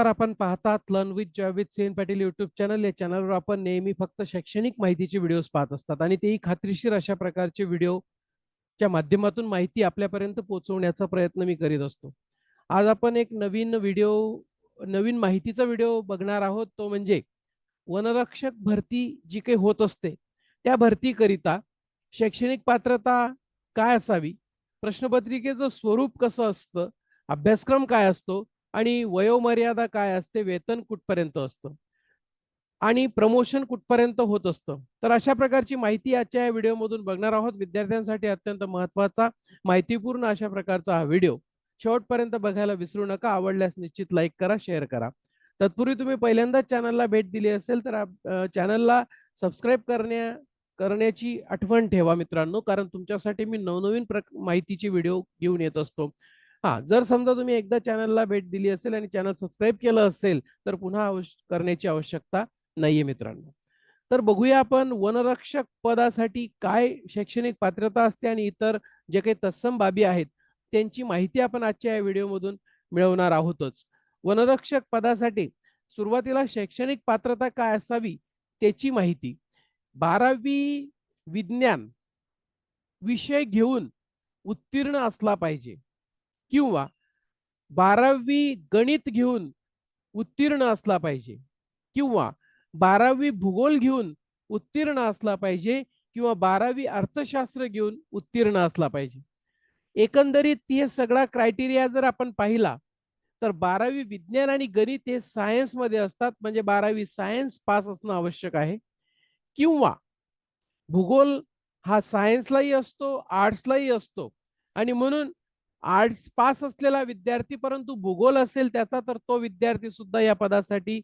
नमस्कार. आपण पाहतात learn with with Sen Patil YouTube channel या चॅनलवर आपण नेहमी फक्त शैक्षणिक माहितीचे व्हिडिओज पाहत असतात आणि तेही खात्रीशीर अशा प्रकारचे व्हिडिओच्या माध्यमातून माहिती आपल्यापर्यंत पोहोचवण्याचा प्रयत्न मी करीत असतो. आज आपण एक नवीन व्हिडिओ नवीन माहितीचा व्हिडिओ बघणार आहोत. तो म्हणजे वनरक्षक भरती जी काही होत असते त्या भरतीकरिता शैक्षणिक पात्रता काय असावी? प्रश्नपत्रिकेचं स्वरूप कसं असतं? अभ्यासक्रम काय असतो? आणि वयोमर्यादा काय असते? वेतन कुठपर्यंत असतं? आणि प्रमोशन कुठपर्यंत होत असतं? तर अशा प्रकारची माहिती आजच्या या व्हिडिओमधून बघणार आहोत. विद्यार्थ्यांसाठी अत्यंत महत्त्वाचा माहितीपूर्ण अशा प्रकारचा हा व्हिडिओ. शेवटपर्यंत बघायला विसरू नका. आवडल्यास निश्चित लाईक करा शेअर करा. तत्पूर्वी तुम्ही पहिल्यांदाच चॅनलला भेट दिली असेल तर चॅनलला सबस्क्राईब करण्या करण्याची आठवण ठेवा मित्रांनो. कारण तुमच्यासाठी मी नवनवीन माहितीचे व्हिडिओ घेऊन येत असतो. हा जर समजा तुम्ही एकदा चॅनलला भेट दिली असेल आणि चॅनल सबस्क्राईब केलं असेल तर पुन्हा करण्याची आवश्यकता नाहीये मित्रांनो. तर बघूया आपण वनरक्षक पदासाठी काय शैक्षणिक पात्रता असते आणि इतर जे काही तत्सम बाबी आहेत त्यांची माहिती आपण आजच्या या व्हिडिओमधून मिळवणार आहोतच. वनरक्षक पदासाठी सुरुवातीला शैक्षणिक पात्रता काय असावी त्याची माहिती. बारावी विज्ञान विषय घेऊन उत्तीर्ण असला पाहिजे. किंवा बारावी गणित घेऊन उत्तीर्ण असला पाहिजे किंवा बारावी भूगोल घेऊन उत्तीर्ण असला पाहिजे किंवा बारावी अर्थशास्त्र घेऊन उत्तीर्ण असला पाहिजे. एकंदरीत हे सगळा क्रायटेरिया जर आपण पाहिला तर बारावी विज्ञान आणि गणित हे सायन्समध्ये असतात म्हणजे बारावी सायन्स पास असणं आवश्यक आहे. किंवा भूगोल हा सायन्सलाही असतो आर्ट्सलाही असतो. आणि म्हणून आर्ट्स पास असलेला विद्यार्थी परंतु भूगोल असेल त्याचा तर तो विद्यार्थी सुद्धा या पदासाठी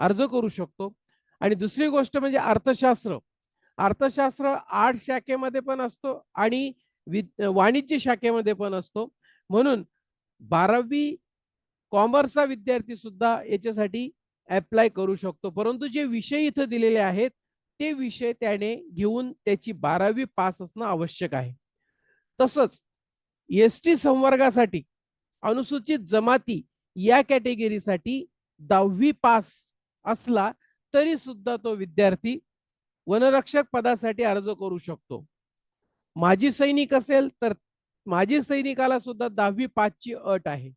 अर्ज करू शकतो. आणि दुसरी गोष्ट म्हणजे अर्थशास्त्र. अर्थशास्त्र आर्ट शाखेमध्ये पण असतो आणि वाणिज्य शाखेमध्ये पण असतो. म्हणून बारावी कॉमर्सचा विद्यार्थी सुद्धा याच्यासाठी अप्लाय करू शकतो. परंतु जे विषय इथं दिलेले आहेत ते विषय त्याने घेऊन त्याची बारावी पास असणं आवश्यक आहे. तसंच एस टी संवर्गासाठी अनुसूचित जमाती या कॅटेगरीसाठी दहावी पास असला तरी सुद्धा तो विद्यार्थी वनरक्षक पदासाठी अर्ज करू शकतो. माजी सैनिक असेल तर माजी सैनिकाला सुद्धा दहावी पाचची अट आहे.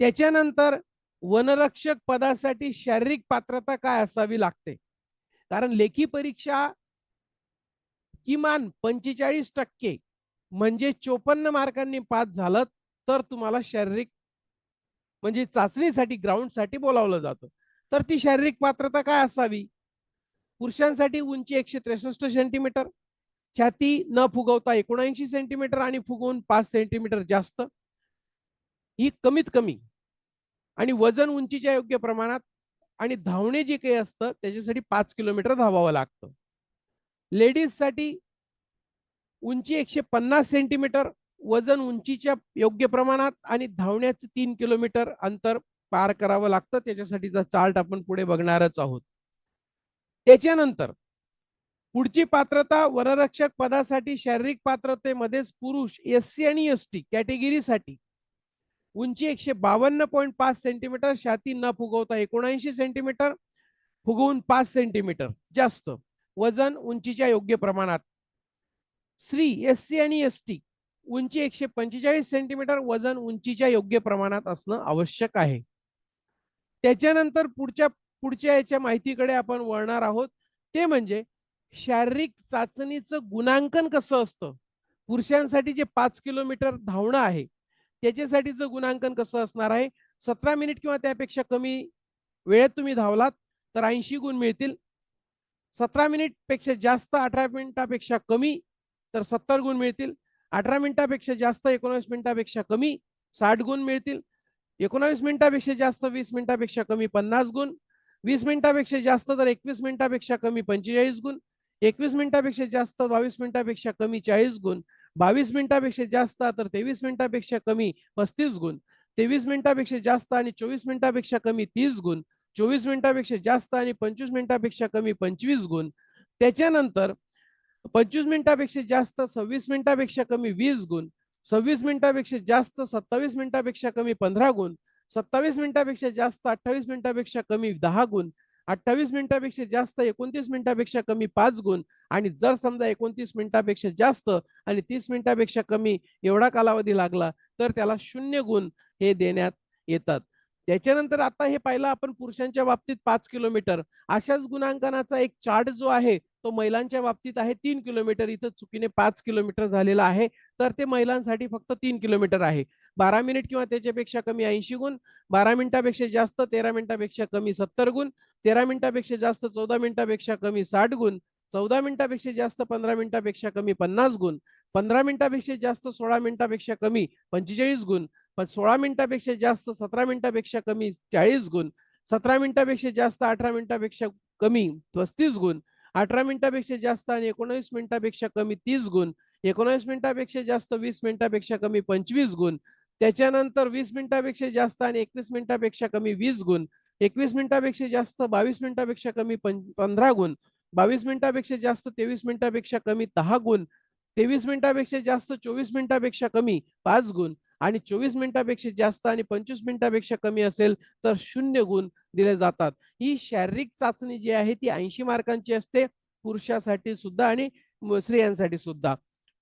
त्याच्यानंतर वनरक्षक पदासाठी शारीरिक पात्रता काय असावी लागते? कारण लेखी परीक्षा किमान पंचेचाळीस टक्के म्हणजे चोपन्न मार्कांनी पास झालं तर तुम्हाला शारीरिक म्हणजे चाचणीसाठी ग्राउंडसाठी बोलावलं जातं. तर ती शारीरिक पात्रता काय असावी? पुरुषांसाठी उंची एकशे त्रेसष्ट सेंटीमीटर छाती न फुगवता एकोणऐंशी सेंटीमीटर आणि फुगवून पाच सेंटीमीटर जास्त. ही कमीत कमी आणि वजन उंचीच्या योग्य प्रमाणात आणि धावणे जे काही असतं त्याच्यासाठी पाच किलोमीटर धावावं लागतं. लेडीजसाठी उंची एकशे पन्नास सेंटीमीटर वजन उंचीच्या योग्य प्रमाणात आणि धावण्याचं तीन किलोमीटर अंतर पार करावं लागतं. त्याच्यासाठीचा चार्ट आपण पुढे बघणारच आहोत. त्याच्यानंतर पुढची पात्रता वनरक्षक पदासाठी शारीरिक पात्रतेमध्येच पुरुष एस सी आणि एस टी कॅटेगरीसाठी. उंची एकशे बावन्न पॉईंट पाच सेंटीमीटर छाती न फुगवता एकोणऐंशी सेंटीमीटर फुगवून पाच सेंटीमीटर जास्त. वजन उंचीच्या योग्य प्रमाणात. स्त्री एस सी आणि एस टी उंची एकशे पंचेचाळीस सेंटीमीटर वजन उंचीच्या योग्य प्रमाणात असणं आवश्यक आहे. त्याच्यानंतर पुढच्या पुढच्या याच्या माहितीकडे आपण वळणार आहोत. ते म्हणजे शारीरिक चाचणीचं गुणांकन कसं असतं? पुरुषांसाठी जे पाच किलोमीटर धावणं आहे त्याच्यासाठीचं गुणांकन कसं असणार आहे? सतरा मिनिट किंवा त्यापेक्षा कमी वेळेत तुम्ही धावलात तर ऐंशी गुण मिळतील. सतरा मिनिटपेक्षा जास्त अठरा मिनिटापेक्षा कमी तर सत्तर गुण मिळतील. अठरा मिनिटापेक्षा जास्त एकोणवीस मिनिटापेक्षा कमी साठ गुण मिळतील. एकोणावीस मिनिटापेक्षा जास्त वीस मिनिटापेक्षा कमी पन्नास गुण. वीस मिनिटापेक्षा जास्त तर एकवीस मिनिटापेक्षा कमी पंचेचाळीस गुण. एकवीस मिनिटापेक्षा जास्त बावीस मिनिटापेक्षा कमी चाळीस गुण. बावीस मिनिटापेक्षा जास्त तर तेवीस मिनिटापेक्षा कमी पस्तीस गुण. तेवीस मिनिटापेक्षा जास्त आणि चोवीस मिनिटापेक्षा कमी तीस गुण. चोवीस मिनिटापेक्षा जास्त आणि पंचवीस मिनिटापेक्षा कमी पंचवीस गुण. त्याच्यानंतर पंचवीस मिनिटापेक्षा जास्त सव्वीस मिनिटापेक्षा कमी वीस गुण सव्वीस मिनिटापेक्षा जास्त सत्तावीस मिनिटापेक्षा कमी पंधरा गुण सत्तावीस मिनिटापेक्षा जास्त अठ्ठावीस मिनिटापेक्षा कमी दहा गुण अठ्ठावीस मिनिटापेक्षा जास्त एकोणतीस मिनिटापेक्षा कमी पाच गुण आणि जर समजा एकोणतीस मिनिटापेक्षा जास्त आणि तीस मिनिटापेक्षा कमी एवढा कालावधी लागला तर त्याला शून्य गुण हे देण्यात येतात. त्याच्यानंतर आता हे पाहिलं आपण पुरुषांच्या बाबतीत पाच किलोमीटर अशाच गुणांकनाचा एक चार्ट जो आहे तो महिलांच्या बाबतीत आहे तीन किलोमीटर इथं चुकीने पाच किलोमीटर झालेला आहे. तर ते महिलांसाठी फक्त तीन किलोमीटर आहे. बारा मिनिट किंवा त्याच्यापेक्षा कमी ऐंशी गुण बारा मिनिटापेक्षा जास्त तेरा मिनिटापेक्षा कमी सत्तर गुण तेरा मिनिटापेक्षा जास्त चौदा मिनिटापेक्षा कमी साठ गुण चौदा मिनिटापेक्षा जास्त पंधरा मिनिटापेक्षा कमी पन्नास गुण पंधरा मिनिटापेक्षा जास्त सोळा मिनिटापेक्षा कमी पंचेचाळीस गुण पण सोळा मिनिटापेक्षा जास्त सतरा मिनिटापेक्षा कमी चाळीस गुण सतरा मिनिटापेक्षा जास्त अठरा मिनिटापेक्षा कमी पस्तीस गुण अठरा मिनिटापेक्षा जास्त आणि एकोणवीस मिनिटापेक्षा कमी तीस गुण एकोणवीस मिनिटापेक्षा जास्त वीस मिनिटापेक्षा कमी पंचवीस गुण त्याच्यानंतर वीस मिनिटापेक्षा जास्त आणि एकवीस मिनिटापेक्षा कमी वीस गुण एकवीस मिनिटापेक्षा जास्त बावीस मिनिटापेक्षा कमी पंधरा गुण बावीस मिनिटापेक्षा जास्त तेवीस मिनिटापेक्षा कमी दहा गुण तेवीस मिनिटापेक्षा जास्त चोवीस मिनिटापेक्षा कमी पाच गुण आणि चोवीस मिनिटापेक्षा जास्त आणि पंचवीस मिनिटापेक्षा कमी असेल तर शून्य गुण दिले जातात. ही शारीरिक चाचणी जी आहे ती ऐंशी मार्कांची असते पुरुषासाठी सुद्धा आणि स्त्रियांसाठी सुद्धा.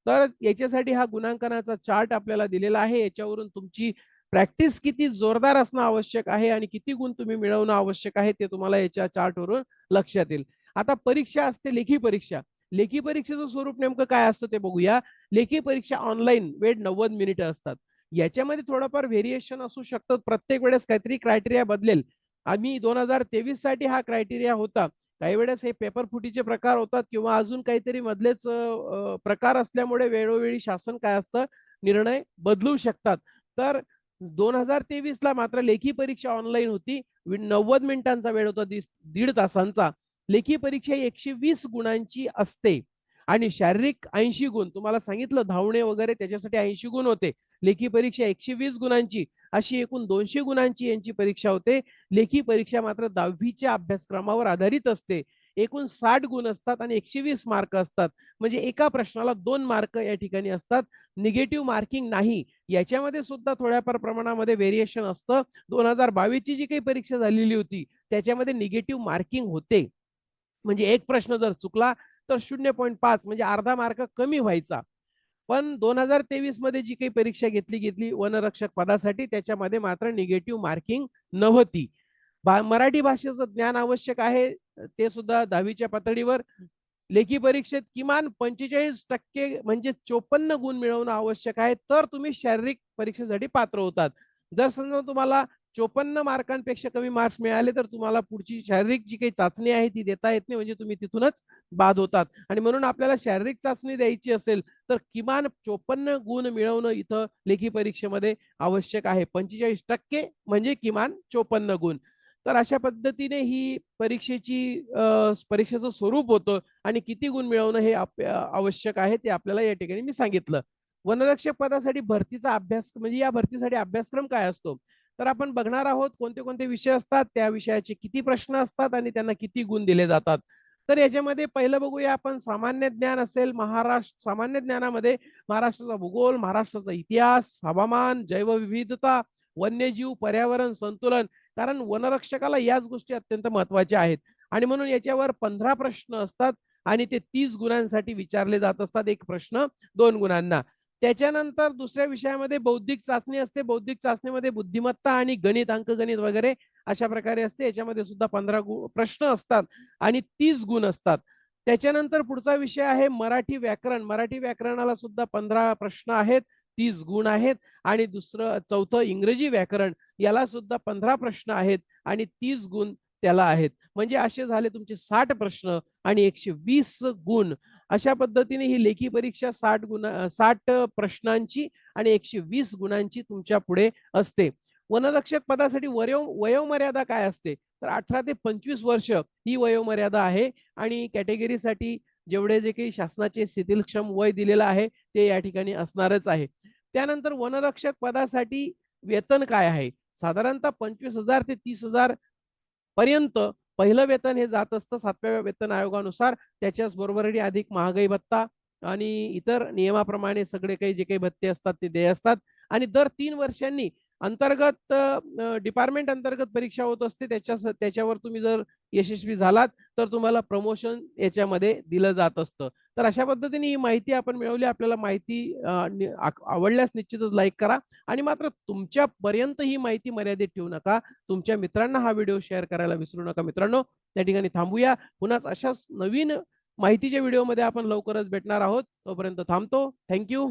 तर याच्यासाठी हा गुणांकनाचा चार्ट आपल्याला दिलेला आहे. याच्यावरून तुमची प्रॅक्टिस किती जोरदार असणं आवश्यक आहे आणि किती गुण तुम्ही मिळवणं आवश्यक आहे ते तुम्हाला याच्या चार्टवरून लक्षात येईल. आता परीक्षा असते लेखी परीक्षा. लेखी परीक्षेचं स्वरूप नेमकं काय असतं ते बघूया. लेखी परीक्षा ऑनलाईन वेळ नव्वद मिनिटं असतात. याच्यामध्ये थोडंफार व्हेरिएशन असू शकतं. प्रत्येक वेळेस काहीतरी क्रायटेरिया बदलेल. आम्ही दोन हजार तेवीससाठी हा क्रायटेरिया होता. काही वेळेस हे पेपर फुटीचे प्रकार होतात किंवा अजून काहीतरी मधलेच प्रकार असल्यामुळे वेळोवेळी शासन काय असतं? निर्णय बदलू शकतात. तर दोन हजार तेवीस ला मात्र लेखी परीक्षा ऑनलाईन होती. नव्वद मिनिटांचा वेळ होता दीड तासांचा. लेखी परीक्षा एकशे वीस गुणांची असते. आणि शारीरिक ऐंशी गुण तुम्हाला सांगितलं धावणे वगैरे त्याच्यासाठी ऐंशी गुण होते. लेखी परीक्षा एकशे वीस गुणांची. अशी एकूण दोनशे गुणांची यांची परीक्षा होते. लेखी परीक्षा मात्र दहावीच्या अभ्यासक्रमावर आधारित असते. एकूण साठ गुण असतात आणि एकशे वीस मार्क असतात. म्हणजे एका प्रश्नाला दोन मार्क या ठिकाणी असतात. निगेटिव्ह मार्किंग नाही. याच्यामध्ये सुद्धा थोड्याफार प्रमाणामध्ये व्हेरिएशन असतं. दोन हजार बावीसची जी काही परीक्षा झालेली होती त्याच्यामध्ये निगेटिव्ह मार्किंग होते. म्हणजे एक प्रश्न जर चुकला तर शून्य पॉईंट पाच म्हणजे अर्धा मार्क कमी व्हायचा. पण दोन हजार तेवीसमध्ये जी काही परीक्षा घेतली घेतली वनरक्षक पदासाठी त्याच्यामध्ये मात्र निगेटिव्ह मार्किंग नव्हती. मराठी भाषेचं ज्ञान आवश्यक आहे ते सुद्धा दहावीच्या पातळीवर. लेखी परीक्षेत किमान पंचेचाळीस टक्के म्हणजे चोपन्न गुण मिळवणं आवश्यक आहे तर तुम्ही शारीरिक परीक्षेसाठी पात्र होतात. जर समजा तुम्हाला चोपन्न मार्कांपेक्षा कमी मार्क्स मिळाले तर तुम्हाला पुढची शारीरिक जी काही चाचणी आहे ती देता येत नाही म्हणजे तुम्ही तिथूनच बाद होतात. आणि म्हणून आपल्याला शारीरिक चाचणी द्यायची असेल तर किमान चोपन्न गुण मिळवणं इथं लेखी परीक्षेमध्ये आवश्यक आहे. पंचेचाळीस टक्के म्हणजे किमान चोपन्न गुण. तर अशा पद्धतीने ही परीक्षेची परीक्षेचं स्वरूप होतं आणि किती गुण मिळवणं हे आवश्यक आहे ते आपल्याला या ठिकाणी मी सांगितलं. वनरक्षक पदासाठी भरतीचा अभ्यास म्हणजे या भरतीसाठी अभ्यासक्रम काय असतो? तर आपण बघणार आहोत कोणते कोणते विषय असतात त्या विषयाचे किती प्रश्न असतात आणि त्यांना किती गुण दिले जातात. तर याच्यामध्ये पहिलं बघूया आपण सामान्य ज्ञान असेल महाराष्ट्र सामान्य ज्ञानामध्ये महाराष्ट्राचा भूगोल महाराष्ट्राचा इतिहास हवामान जैवविविधता वन्यजीव पर्यावरण संतुलन कारण वनरक्षकाला याच गोष्टी अत्यंत महत्त्वाच्या आहेत. आणि म्हणून याच्यावर पंधरा प्रश्न असतात आणि ते तीस गुणांसाठी विचारले जात असतात. एक प्रश्न दोन गुणांना. त्याच्यानंतर दुसऱ्या विषयामध्ये बौद्धिक चाचणी असते. बौद्धिक चाचणीमध्ये बुद्धिमत्ता आणि गणित अंकगणित वगैरे अशा प्रकारे असते. याच्यामध्ये सुद्धा पंधरा प्रश्न असतात आणि तीस गुण असतात. त्याच्यानंतर पुढचा विषय आहे मराठी व्याकरण. मराठी व्याकरणाला सुद्धा पंधरा प्रश्न आहेत तीस गुण आहेत आणि दुसरं चौथं इंग्रजी व्याकरण. याला सुद्धा पंधरा प्रश्न आहेत आणि तीस गुण त्याला आहेत. म्हणजे असे झाले तुमचे साठ प्रश्न आणि एकशे वीस गुण. अशा पद्धतीने ही लेखी परीक्षा साठ गुण साठ प्रश्नांची आणि एकशे वीस गुणांची तुमच्यापुढे असते. वनरक्षक पदासाठी वयो वयोमर्यादा काय असते? तर अठरा ते पंचवीस वर्ष ही वयोमर्यादा आहे आणि कॅटेगरीसाठी जेवढे जे काही शासनाचे शिथिलक्षम वय दिलेलं आहे ते या ठिकाणी असणारच आहे. त्यानंतर वनरक्षक पदासाठी वेतन काय आहे? साधारणतः पंचवीस हजार ते तीस हजार पर्यंत पहिलं वेतन हे जात असतं सातव्या वेतन आयोगानुसार. त्याच्याच बरोबरही अधिक महागाई भत्ता आणि इतर नियमाप्रमाणे सगळे काही जे काही भत्ते असतात ते देय असतात. आणि दर तीन वर्षांनी अंतर्गत डिपार्टमेंट अंतर्गत परीक्षा होत असते त्याच्या त्याच्यावर तुम्ही जर यशस्वी झालात तर तुम्हाला प्रमोशन याच्यामध्ये दिलं जात असतं. तर अशा पद्धतीने ही माहिती आपण मिळवली. आपल्याला माहिती आवडल्यास निश्चितच लाईक करा. आणि मात्र तुमच्यापर्यंत ही माहिती मर्यादित ठेवू नका. तुमच्या मित्रांना हा व्हिडिओ शेअर करायला विसरू नका मित्रांनो. त्या ठिकाणी थांबूया. पुन्हाच अशाच नवीन माहितीच्या व्हिडिओमध्ये आपण लवकरच भेटणार आहोत. तोपर्यंत थांबतो. थँक्यू.